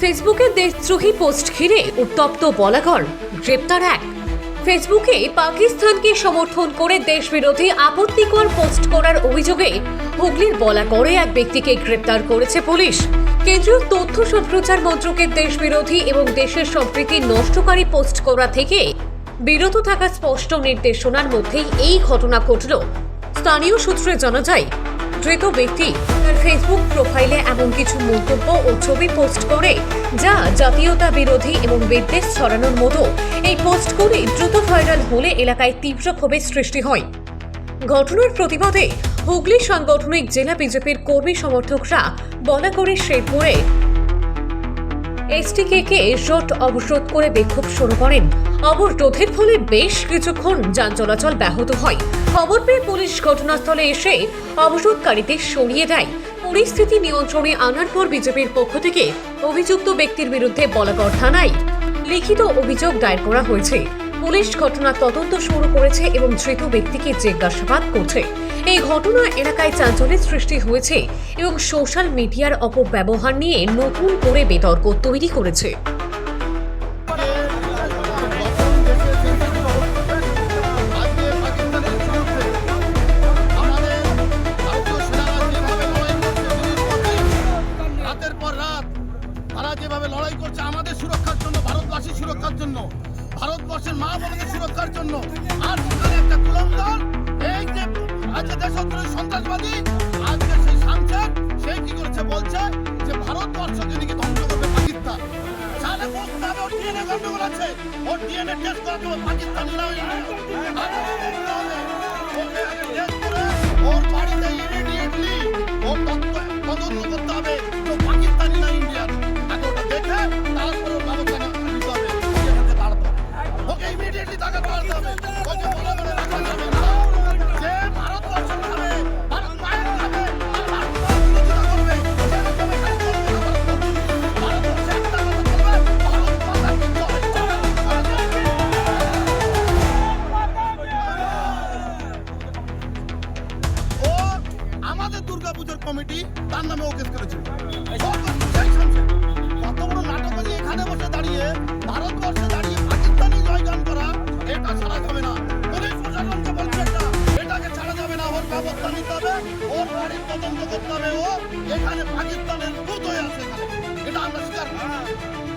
ফেসবুকে দেশদ্রোহী পোস্ট ঘিরে উত্তপ্ত বলাগড়, গ্রেপ্তার এক। ফেসবুকে পাকিস্তানকে সমর্থন করে দেশবিরোধী আপত্তিকর পোস্ট করার অভিযোগে হুগলির বলাগড়ে এক ব্যক্তিকে গ্রেপ্তার করেছে পুলিশ। কেন্দ্রীয় তথ্য সম্প্রচার মন্ত্রকের দেশবিরোধী এবং দেশের সম্প্রীতি নষ্টকারী পোস্ট করা থেকে বিরত থাকা স্পষ্ট নির্দেশনার মধ্যেই এই ঘটনা ঘটল। স্থানীয় সূত্রে জানা যায় ধৃত ব্যক্তি। তার ফেসবুক প্রোফাইলে এমন কিছু মন্তব্য ও ছবি পোস্ট করে, যা জাতীয়তা বিরোধী এবং বিদ্বেষ ছড়ানোর মতো। এই পোস্ট করে দ্রুত ভাইরাল হলে এলাকায় তীব্র ক্ষোভের সৃষ্টি হয়। ঘটনার প্রতিবাদে হুগলি সাংগঠনিক জেলা বিজেপির কর্মী সমর্থকরা বলা করে শেরপুরে এসটিকে রোড অবরোধ করে বিক্ষোভ শুরু করেন। অবরোধের ফলে বেশ কিছুক্ষণ যান চলাচল ব্যাহত হয়। খবর পেয়ে পুলিশ ঘটনাস্থলে এসে অবরোধকারীদের সরিয়ে দেয়। পরিস্থিতি নিয়ন্ত্রণে আনার পর বিজেপির পক্ষ থেকে অভিযুক্ত ব্যক্তির বিরুদ্ধে বলাগড় থানায় লিখিত অভিযোগ দায়ের করা হয়েছে। পুলিশ ঘটনার তদন্ত শুরু করেছে এবং ধৃত ব্যক্তিকে জিজ্ঞাসাবাদ করছে। এই ঘটনা এলাকায় চাঞ্চল্যের সৃষ্টি হয়েছে এবং সোশ্যাল মিডিয়ার অপব্যবহার নিয়ে নতুন করে বিতর্ক তৈরি করেছে। যেভাবে লড়াই করছে, আমাদের সুরক্ষার জন্য, ভারতবাসীর সুরক্ষার জন্য। ভারতবর্ষের মা বোনদের সুরক্ষার জন্য আর সেখানে একটা কুলঙ্গল এই যে আজকে দেশদ্রোহী সন্ত্রাসবাদী, আজকে সেই সাংসদ সেই কি করছে বলছে যে ভারতবর্ষকে নাকি ধ্বংস করবে পাকিস্তান। তাহলে ওর ডিএনএ গন্ডগোল আছে। ওর ডিএনএ টেস্ট করাতে হবে পাকিস্তান দুর্গাপুজোর কমিটি, তার নামে ও কেস করেছিল এখানে বসে দাঁড়িয়ে, ভারতবর্ষে দাঁড়িয়ে পাকিস্তানি জয়গান করা, এটা ছাড়া যাবে না। পুলিশ প্রশাসনকে বলছে এটা, এটাকে ছাড়া যাবে না। ওর ব্যবস্থা নিতে হবে, ওর বাড়ির তদন্ত করতে হবে ও, এখানে পাকিস্তানের হয়ে আছে এটা আমরা স্বীকার করি।